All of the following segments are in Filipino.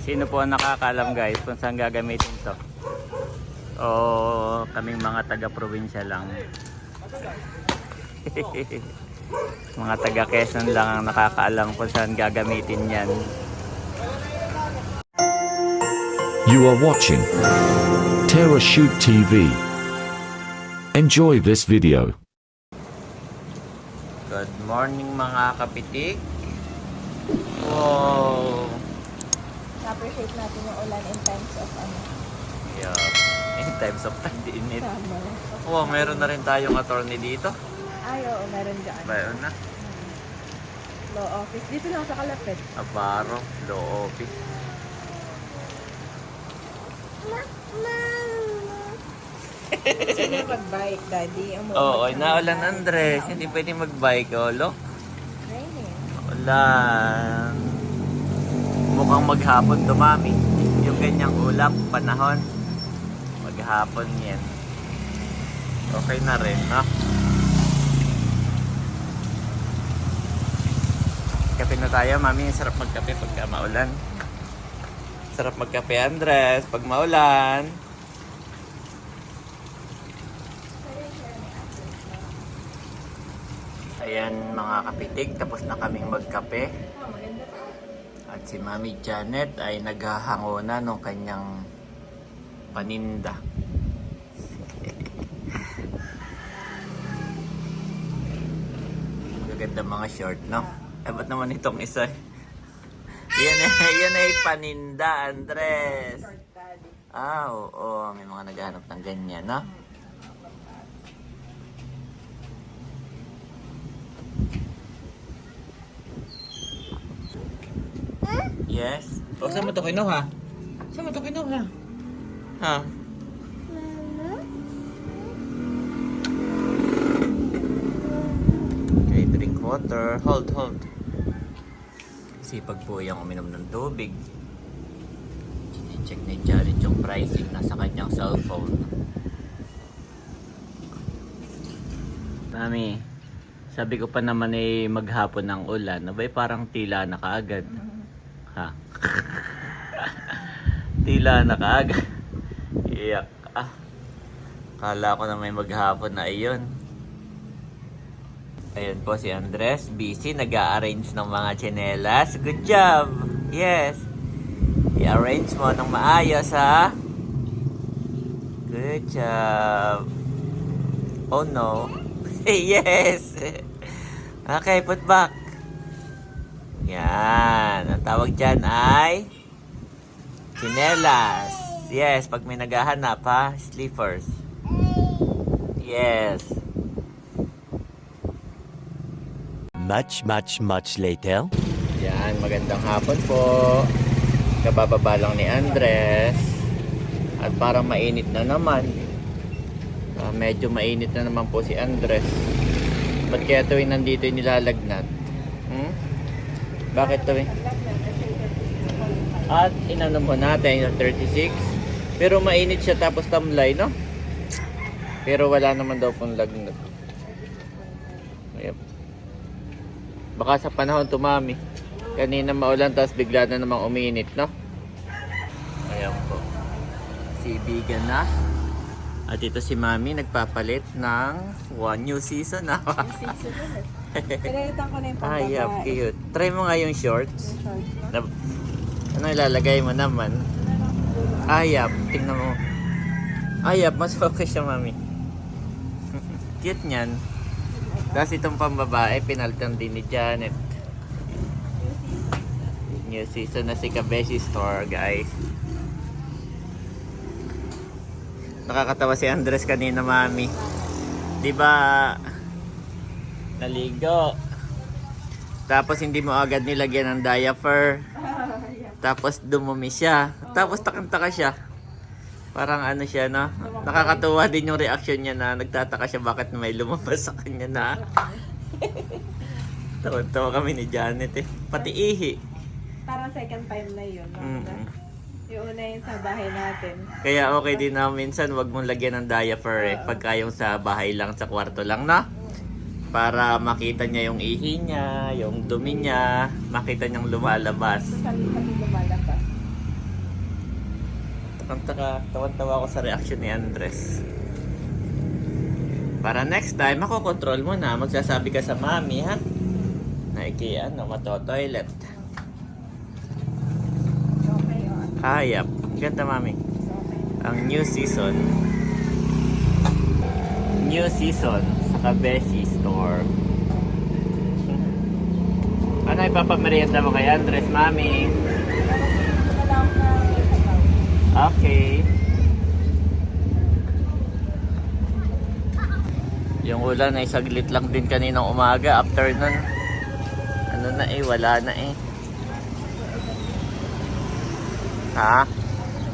Sino po ang nakakalam guys kung saan gagamitin to? O kaming mga taga-probinsya lang? mga taga Quezon lang ang nakakaalam kung saan gagamitin yan. You are watching Terra Shoot TV. Enjoy this video. Good morning mga kapitik. Wow! Na-appreciate natin yung ulan in times of ano. Yeah. In times of init. Summer. Wow, meron na rin tayong attorney dito. Ay, oo, meron dyan. Meron na. Law office. Dito lang sa kalapit. Aparo, law office. Sino mag-bike, daddy? Umuwi Oo, ka. naulan Andres. Hindi pwede mag-bike, oh, lo. Raining. Ulan. Mukhang maghapon dumami. Yung ganyang ulap, panahon. Maghapon yan. Okay na rin, no? Kape na tayo, mami. Sarap magkape pagka maulan. Sarap magkape, Andres, pag maulan. Ayan mga kapitig, tapos na kaming magkape. At si Mami Janet ay naghahango na ng kanyang paninda. Gaganda mga short, no? Eh, ba't naman itong isa? yan, ay- yan ay paninda, Andres. Ah, oo. May mga naghahanap ng ganyan, no? Yes. O, saan mo ito kinuha? Saan mo ito kinuha? Ha? Okay, drink water. Hold, hold. Sipag po yung uminom ng tubig. Check ni Jared yung pricing na sa kanyang cellphone. Mami, sabi ko pa naman eh maghapon ng ulan. Abay parang tila na kaagad. Ha? tila na kaagad. Iyak. Ah. Kala ko na may maghapon na iyon. Ayun po si Andres. Busy. Nag-a-arrange ng mga tsinelas. Good job! Yes! I-arrange mo ng maayos ha. Good job. Oh no. yes. Okay, put back. Yan. Ang tawag dyan ay chinelas. Yes, pag may naghahanap ha, sleepers. Yes. Much, much, much later. Yan, magandang hapon po. Kabababa lang ni Andres. At parang mainit na naman. Ah, medyo mainit na naman po si Andres. Ba't kaya tuwing nandito yung nilalagnat? Bakit tuwing? At inano mo natin yung 36. Pero mainit siya tapos tamlay, no? Pero wala naman daw pong lagnat. Ayun. Baka sa panahon tumami. Kanina maulan tapos bigla na namang uminit, no? Ayan po. Si Bigan na. At ito si Mami nagpapalit ng one new season na. Season ulit. Pinalitan ko na yung pambabae. Ay, yeah, cute. Try mo nga yung shorts. Yung short, no? Na, ano ilalagay mo naman? Ayap, tingnan mo. Ayap, mas okay siya, Mami. cute niyan. Tapos itong pambabae, pinalitan din ni Janet. New season na si Kabeshi Store, guys. Nakakatawa si Andres kanina, mami. 'Di ba? Naligo. Tapos hindi mo agad nilagyan ng diaper. Tapos dumumi siya. Tapos takang-taka siya. Parang ano siya, no? Nakakatuwa din yung reaction niya na nagtataka siya bakit may lumabas sa kanya na. Tawa-tawa kami ni Janet eh. Pati ihi. Parang second time na yun. No? Mm-mm. Yung una yun sa bahay natin. Kaya okay din na minsan wag mong lagyan ng diaper eh. Pagka yung sa bahay lang, sa kwarto lang na. Para makita niya yung ihi niya, yung dumi niya, makita niyang lumalabas. Lumalabas. Ang taka, tawan-tawa ako sa reaction ni Andres. Para next time, makokontrol mo na. Magsasabi ka sa mami, ha? Na iki, ano, mato-toilet. Okay, o. At Hayap. Ganda, mami. Ang new season. New season sa Kabeshi Store. Ano ipapamerienda mo kay Andres, mami? Okay. Yung ulan ay saglit lang din kaninang umaga. After nun, ano na eh, wala na eh. Ha?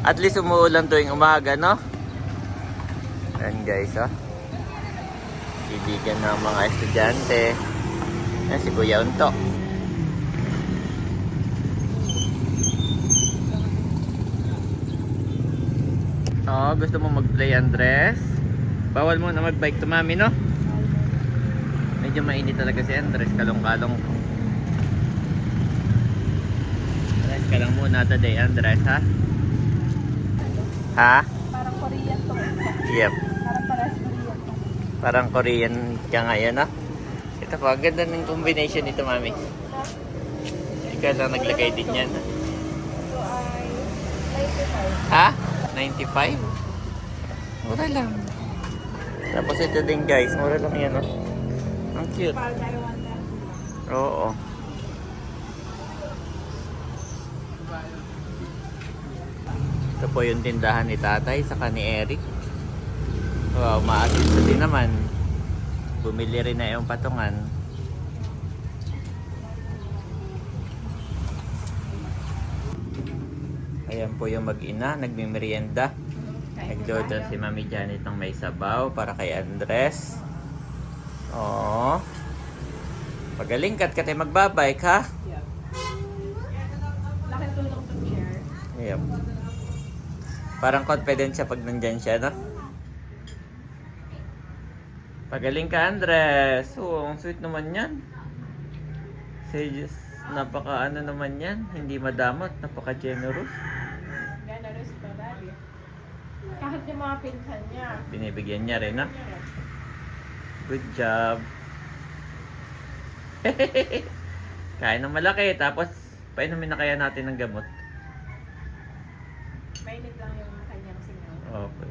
At least umuulan tuwing umaga, no? Yan guys, oh. Ibigan ng mga estudyante. Yan si Kuya Unto. Oo, gusto mo mag-play Andres? Bawal mo na mag-bike to mami, no? Medyo mainit talaga si Andres, kalong-kalong. Rest ka lang muna today, Andres, ha? Ha? Parang Korean to. Yep. Parang paras Korean to. Parang Korean ka ngayon, no? Ito po, ganda ng combination nito, mami. Ikaw lang naglagay din yan. 95. Ha? 95? Mura lang. Tapos ito din guys, mura lang yan oh. Ang cute. Oo. Ito po yung tindahan ni tatay saka ni Eric. Wow, maasin din naman. Bumili rin na yung patungan. Ayan po yung mag-ina, nagmimerienda. Nagluto si Mami Janet ng may sabaw para kay Andres. Oo. Pagaling kat katay magbabike ha. Yeah. Laki tulong to share. Yep. Parang confident siya pag nandyan siya, no? Pagaling ka, Andres. Oo, ang sweet naman yan. Say, napaka ano naman yan. Hindi madamot. Napaka generous. Generous to, daddy. Kahit yung mga pinsan niya. Binibigyan niya rin, ha? Good job. Kain ng malaki. Tapos, painumin na kaya natin ng gamot. Mainit lang yung kanyang singaw. Okay.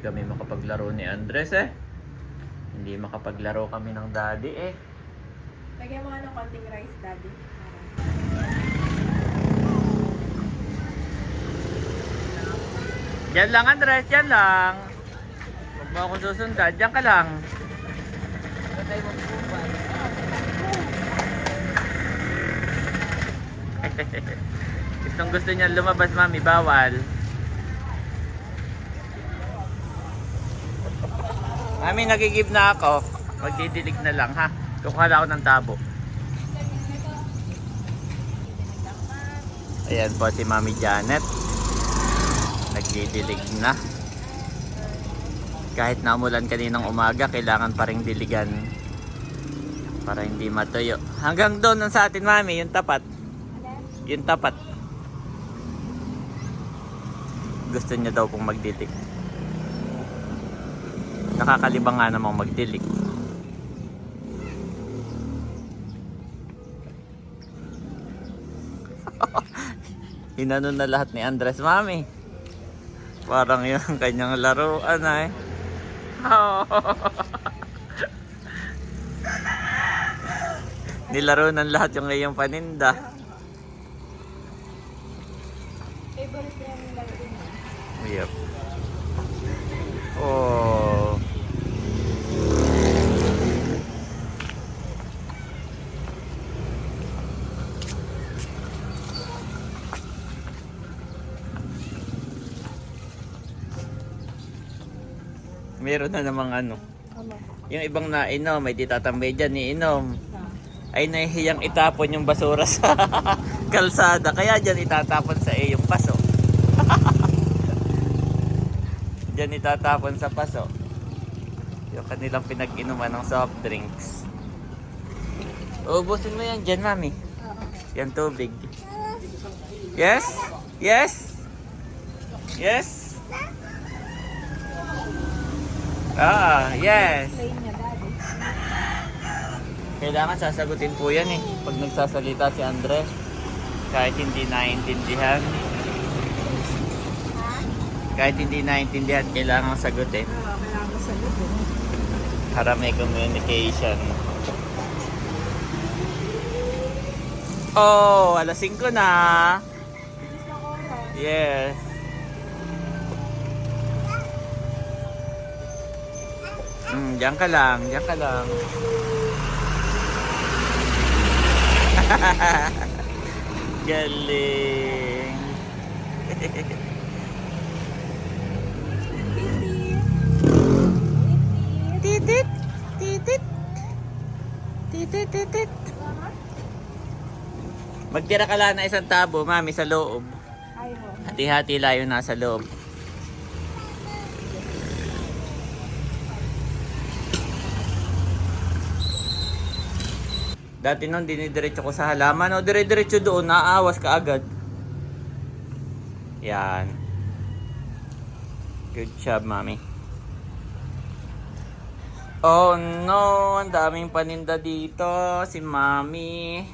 Hindi kami makapaglaro ni Andres eh. Hindi makapaglaro kami ng daddy eh. Lagyan mo ng konting rice, daddy. Diyan lang Andres, diyan lang. Huwag mo akong susundan, diyan ka lang. Gustong gusto niya lumabas mami, bawal. Mami, nagigib na ako. Magdidilig na lang ha. Kukuha na ako ng tabo. Ayan po si Mami Janet. Nagdidilig na. Kahit namulan kaninang umaga, kailangan pa rin diligan. Para hindi matuyo. Hanggang doon nun sa atin, Mami, yung tapat. Yung tapat. Gusto niya daw pong magdilig. Nakakalibang nga namang magdilig. Inano na lahat ni Andres, Mami. Parang yung kanyang laruan ay. Oh. Nilaro ng lahat yung iyong paninda. Favorite niya yung laro. Yep. Oh. Meron na namang ano. Ano? Yung ibang nainom, may titatambay dyan, iinom. Ay nahihiyang itapon yung basura sa kalsada. Kaya dyan itatapon sa iyo yung paso. dyan itatapon sa paso. Yung kanilang pinag-inuman ng soft drinks. Uubusin mo yan dyan, mami. Yan tubig. Yes? Yes? Yes? Ah, yes. Kailangan sasagutin po yan eh. Pag nagsasalita si Andres. Kahit hindi naiintindihan. Kahit hindi naiintindihan, kailangan sagutin. Kailangan ko sa lubo. Para may communication. Oh, alas 5 na. Yes. Hmm, diyan ka lang, diyan ka lang. Galing. Titit, titit. Titit, titit. Magtira ka lang na isang tabo, mami, sa loob. Hati-hati layo nasa loob. Dati nung dinidiretso ko sa halaman, o dire-diretso doon, naaawas ka agad. Yan. Good job, mami. Oh no, ang daming paninda dito. Si mami.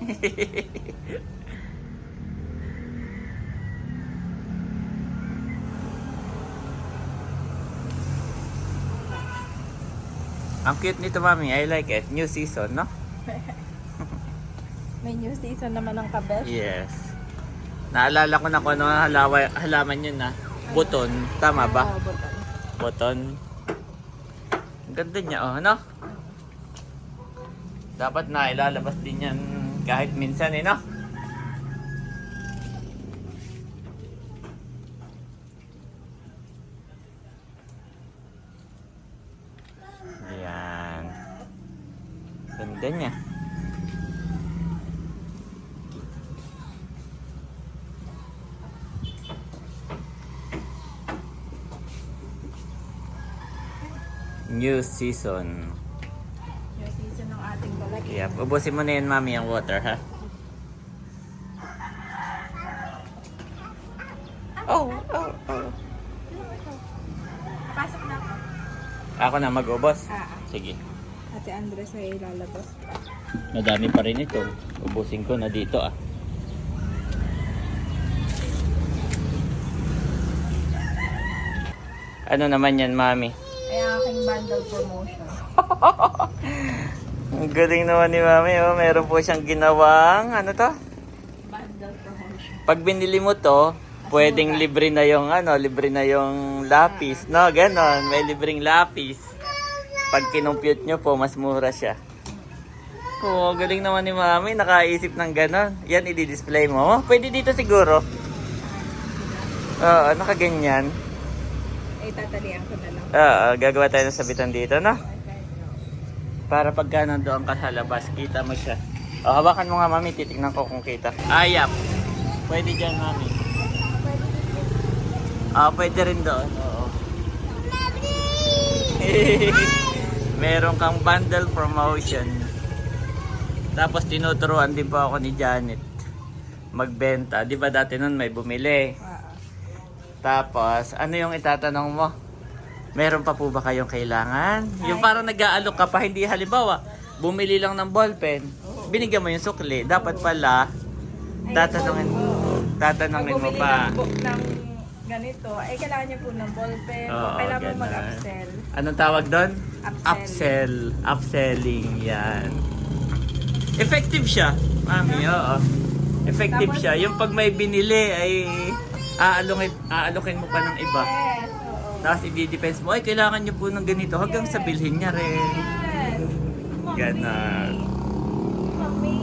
Ang cute nito, mami. I like it. New season, no? May new season naman ng kabel. Yes. Naalala ko na kung ano halawa, halaman yun na. Buton. Tama ba? Oo, buton. Buton. Ang ganda niya, oh, no? Dapat na ilalabas din yan kahit minsan, eh, no? Yan. Ganda niya. New season. New season ng ating balag. Yep. Ubusin mo na yan, mami, ang water, ha? Oh, oh, oh. Pasok na ako. Ako na mag-ubos. Ah, Sige. Ate Andres ay ilalabas. Madami pa rin ito. Ubusin ko na dito, ah. Ano naman yan, mami? Ay, aking bundle promotion. Ang galing naman ni mami, oh. Meron po siyang ginawang, ano to? Bundle promotion. Pag binili mo to, pwedeng libre na yung ano, libre na yung lapis, no? Ganon, may libreng lapis. Pag kinumpute nyo po, mas mura siya. Oo, galing naman ni mami, nakaisip ng ganon. Yan, i-display mo. Oh, pwede dito siguro. Oo, nakaganyan. Ay, tatalian ko na lang. Oo, gagawa tayo ng sabitan dito, no? Para pagka nandoon ka sa labas, kita mo siya. O, hawakan mo nga, mami. Titignan ko kung kita. Ayap. Pwede dyan, mami. Ah, pwede rin doon. Oo. Meron kang bundle promotion. Tapos tinuturuan din po ako ni Janet magbenta. Di ba dati nun may bumili? Tapos, ano yung itatanong mo? Meron pa po ba kayong kailangan? Yung parang nag-aalok ka pa, hindi halimbawa, bumili lang ng ballpen, binigyan mo yung sukli. Dapat pala, tatanungin, tatanungin mo pa. ganito, ay kailangan niyo po ng ballpen. o Oo, kailangan mo mag-upsell. Anong tawag doon? Upsell. Upsell. Upselling, yan. Effective siya, mami, oo. Effective Tapos- siya. Yung pag may binili ay aalokin, aalokin mo pa ng iba. Yes, oo. Tapos i-defense mo, ay kailangan niyo po ng ganito hanggang sa bilhin niya rin. Yes. Ganon. Mami.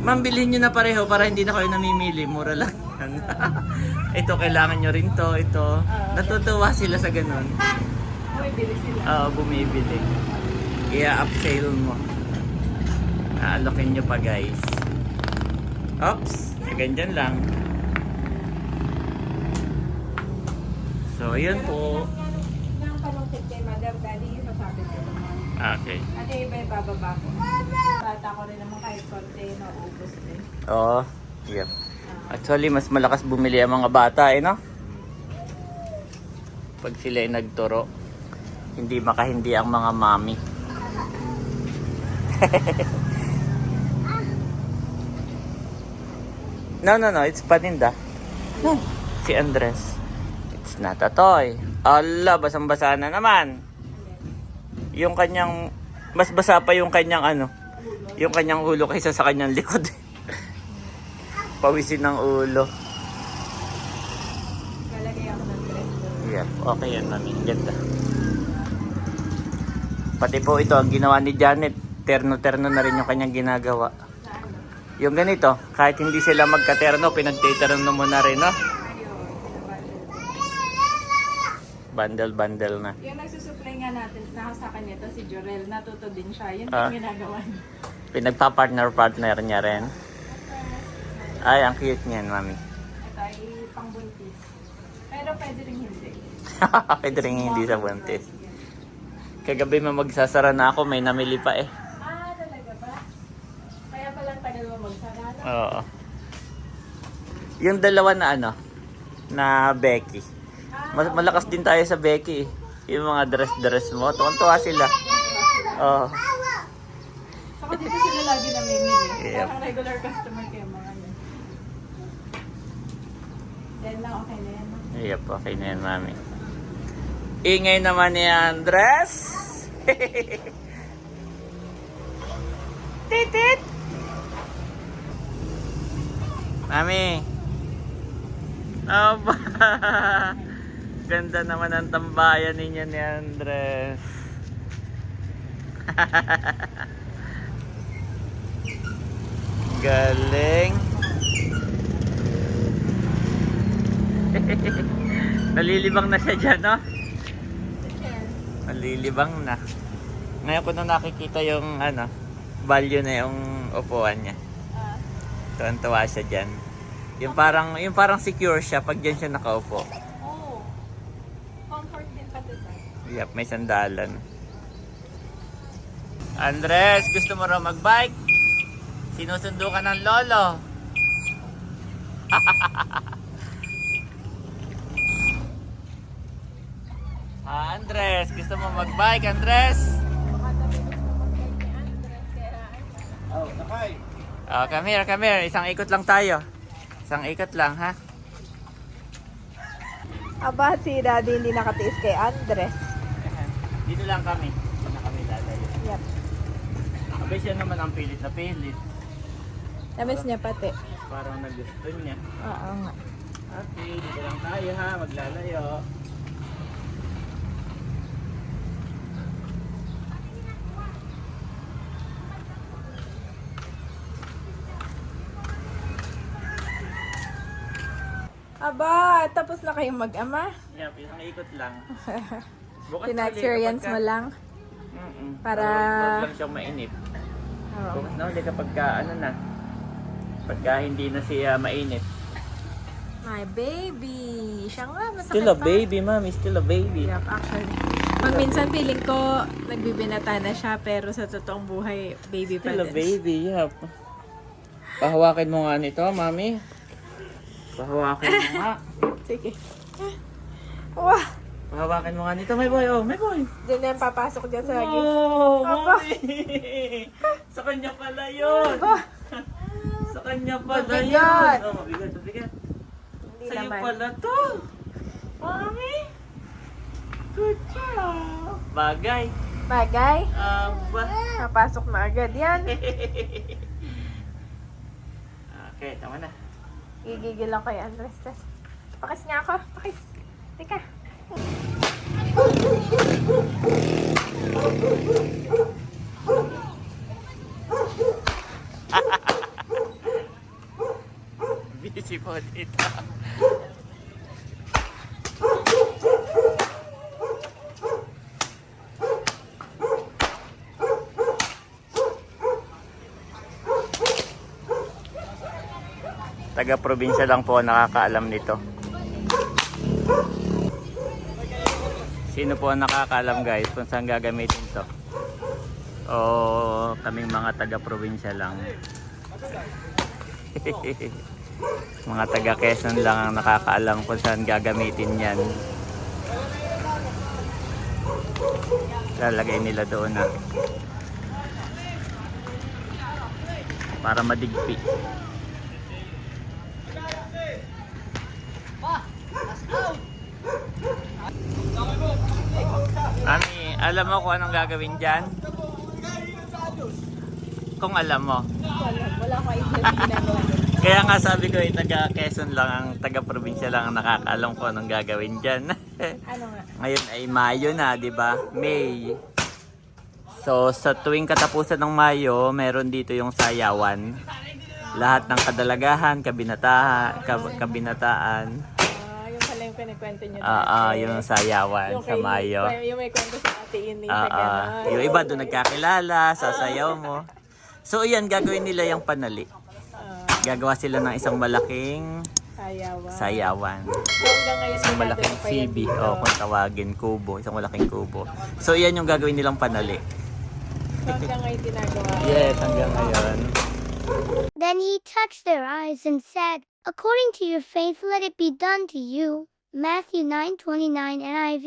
Ma'am, bilhin niyo na pareho para hindi na kayo namimili. Mura lang yan. ito, kailangan niyo rin to, ito. Natutuwa sila sa ganon. Uy, bili sila. Oo, bumibili. Kaya upsale mo. Aalokin niyo pa guys. Oops, ganyan lang. So, yun po. Nang panungkit kay Madam Daddy, sasabi ko naman. Okay. At yung iba ibababa ko. Bata ko rin naman kahit konti, naubos din. Oo. Yep. Actually, mas malakas bumili ang mga bata eh, no? Pag sila ay nagturo, hindi makahindi ang mga mami. no, no, no. It's paninda. No. Si Andres. It's not a toy. Ala, basang-basa na naman. Yung kanyang... Mas basa pa yung kanyang ano. Yung kanyang ulo kaysa sa kanyang likod. Pawisin ng ulo. Yep, okay yan mami. Ganda. Pati po ito ang ginawa ni Janet. Terno-terno na rin yung kanyang ginagawa. Na? Yung ganito, kahit hindi sila magkaterno, pinagtiterno mo na rin, no? Bundle-bundle na. Yung nagsusupply nga natin, nasa kanya to si Jorel, natuto din siya. Yun Ah. yung ginagawa niya. Pinagpa-partner-partner niya rin. Ay, ang cute niyan, mami. Ito ay pangbuntis. Pero pwede rin hindi. Pwede rin hindi sa buntis. Kagabi ma magsasara na ako, may namili pa eh. Ah, talaga ba? Kaya palang tagal mo magsarala. Oo. Yung dalawa na ano, na Becky. Ah, Mas malakas din tayo sa Becky. eh. Yung mga dress-dress mo, tuwan-tuwa sila. Oo. Saka dito sila lagi namimili. Yep. Parang regular customer kayo mga yan. Yan lang, okay na yan. Yep, okay na yan, mami. Ingay naman ni Andres. Titit! Mami. Aba. Ganda naman ang tambayan ninyo ni Andres. Galing. Nalilibang na siya dyan, no? Nalilibang na. Ngayon ko na nakikita yung ano, value na yung upuan niya. Ah, Tuwan-tuwa siya dyan. Yung parang, yung parang secure siya pag dyan siya nakaupo. oh. Comfort din pati ba? Yep, may sandalan. Andres, gusto mo raw magbike? Sinusundo ka ng lolo. Andres, gusto mo magbike, Andres? Oh, sakay. Oh, come here, come here. Isang ikot lang tayo. Isang ikot lang, ha? Aba, si Daddy hindi nakatiis kay Andres. Dito lang kami. Dito na kami lalayo. Yep. Abay siya naman ang pilit na pilit. Namiss niya pati. Parang nagusto niya. Oo nga. Okay, dito lang tayo ha, maglalayo. Aba, tapos na kayong mag-ama? Yeah, isang ikot lang. Bukas Pina-experience mo lang? Mm Para- Huwag lang siyang mainit. Oo. Bukas na ulit kapag ka, ano na. Pagka hindi na siya mainit. My baby. Siya nga, masakit Still a pa. baby, mami. Still a baby. Yep, actually. Pag minsan feeling ko, nagbibinata na siya, pero sa totoong buhay, baby pa Still a din. baby, yep. Pahawakin mo nga nito, mami. Pahawakin mo nga. Sige. Wah! Pahawakin mo nga nito, my boy. Oh, my boy. Diyan na papasok dyan sa lagi. Oh, mami. Sa kanya pala yun. Sa kanya pala Mabigat. yun. Oh, mabigat, mabigat. Hindi Sa'yo naman. pala to. Mami. Good job. Bagay. Bagay. Aba. Papasok na agad yan. okay, tama na. Gigigil ako kay Andres. Pakis nga ako. Pakis. Teka. Busy po dito. Taga-probinsya lang po nakakaalam nito. Sino po ang nakakaalam guys kung saan gagamitin to? O kaming mga taga-probinsya lang. mga taga Quezon lang ang nakakaalam kung saan gagamitin yan. Lalagay nila doon na para madigpi. Mami, alam mo kung anong gagawin dyan? Kung alam mo. Wala, ko ginagawa. Kaya nga sabi ko, eh, taga Quezon lang, ang taga probinsya lang ang nakakaalam kung anong gagawin dyan. Ano nga? Ngayon ay Mayo na, di ba? May. So, sa tuwing katapusan ng Mayo, meron dito yung sayawan. Lahat ng kadalagahan, kabinatahan, kab- kabinataan, Ah, yung pala yung kinikwento nyo. ah ah, yung sayawan Yung sa kay- Mayo. Yung may kwento sa ate ini. Ah, ah. yung iba doon nagkakilala, sasayaw mo. So, yan, gagawin nila yung panali. Gagawa sila ng isang malaking Sayawan. sayawan. Hanggang ngayon, Isang ginagawa malaking pa yan CB, dito. o kung tawagin, kubo. Isang malaking kubo. So, yan yung gagawin nilang panali. Hanggang ngayon ginagawa. Yes, hanggang ngayon. Then he touched their eyes and said, According to your faith, let it be done to you. Matthew 9:29 NIV.